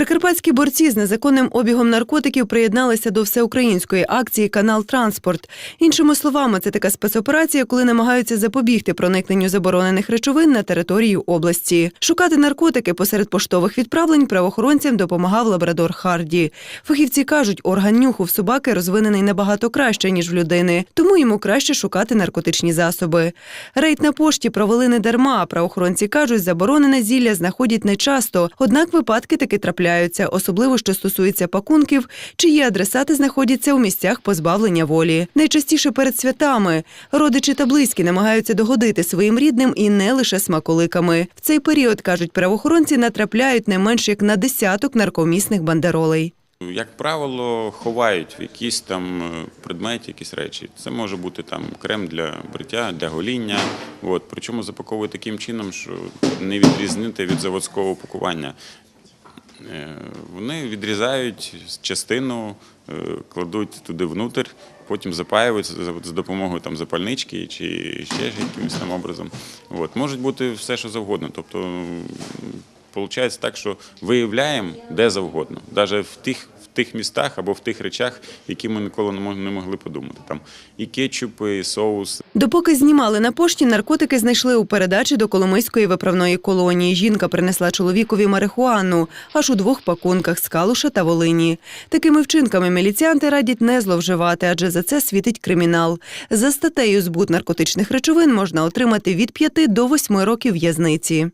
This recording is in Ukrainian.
Прикарпатські борці з незаконним обігом наркотиків приєдналися до всеукраїнської акції Канал Транспорт. Іншими словами, це така спецоперація, коли намагаються запобігти проникненню заборонених речовин на територію області. Шукати наркотики посеред поштових відправлень правоохоронцям допомагав лабрадор Харді. Фахівці кажуть, орган нюху в собаки розвинений набагато краще ніж в людини, тому йому краще шукати наркотичні засоби. Рейд на пошті провели не дарма. Правоохоронці кажуть, заборонене зілля знаходять нечасто, однак випадки таки трапляються, особливо що стосується пакунків, чиї адресати знаходяться у місцях позбавлення волі. Найчастіше перед святами родичі та близькі намагаються догодити своїм рідним і не лише смаколиками. В цей період кажуть правоохоронці, натрапляють не менш як на десяток наркомісних бандеролей. Як правило, ховають в якісь там е, предмети, якісь речі. Це може бути там крем для бриття, для гоління. От. Причому запаковують таким чином, що не відрізнити від заводського упакування. Е, Вони відрізають частину, е, кладуть туди внутрь, потім запаюють за- допомогою там, запальнички чи ще якимось там образом. От. Може бути все, що завгодно. Тобто, Получається так, що виявляємо де завгодно, навіть в тих, в тих містах або в тих речах, які ми ніколи не мог- не могли подумати. Там і кетчупи, і соус, Допоки знімали на пошті, наркотики знайшли у передачі до Коломийської виправної колонії. Жінка принесла чоловікові марихуану аж у двох пакунках з Калуша та Волині. Такими вчинками міліціянти радять не зловживати, адже за це світить кримінал. За статтею збут наркотичних речовин можна отримати від 5 до 8 років в'язниці.